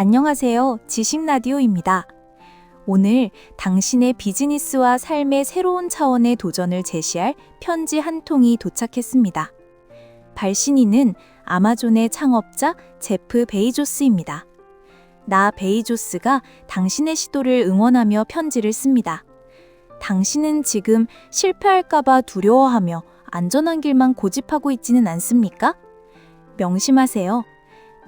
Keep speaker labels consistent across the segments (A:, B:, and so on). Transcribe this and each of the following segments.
A: 안녕하세요. 지식라디오입니다. 오늘 당신의 비즈니스와 삶의 새로운 차원의 도전을 제시할 편지 한 통이 도착했습니다. 발신인은 아마존의 창업자 제프 베이조스입니다. 나 베이조스가 당신의 시도를 응원하며 편지를 씁니다. 당신은 지금 실패할까봐 두려워하며 안전한 길만 고집하고 있지는 않습니까? 명심하세요.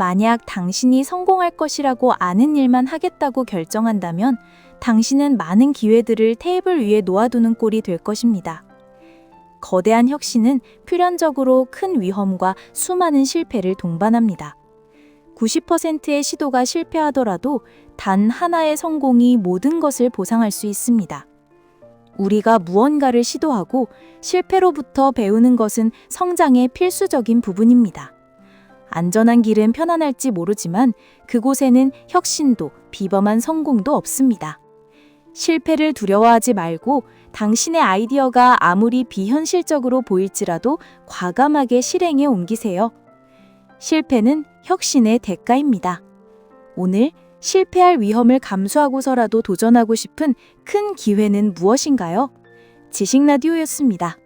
A: 만약 당신이 성공할 것이라고 아는 일만 하겠다고 결정한다면 당신은 많은 기회들을 테이블 위에 놓아두는 꼴이 될 것입니다. 거대한 혁신은 필연적으로 큰 위험과 수많은 실패를 동반합니다. 90%의 시도가 실패하더라도 단 하나의 성공이 모든 것을 보상할 수 있습니다. 우리가 무언가를 시도하고 실패로부터 배우는 것은 성장의 필수적인 부분입니다. 안전한 길은 편안할지 모르지만 그곳에는 혁신도 비범한 성공도 없습니다. 실패를 두려워하지 말고 당신의 아이디어가 아무리 비현실적으로 보일지라도 과감하게 실행에 옮기세요. 실패는 혁신의 대가입니다. 오늘 실패할 위험을 감수하고서라도 도전하고 싶은 큰 기회는 무엇인가요? 지식라디오였습니다.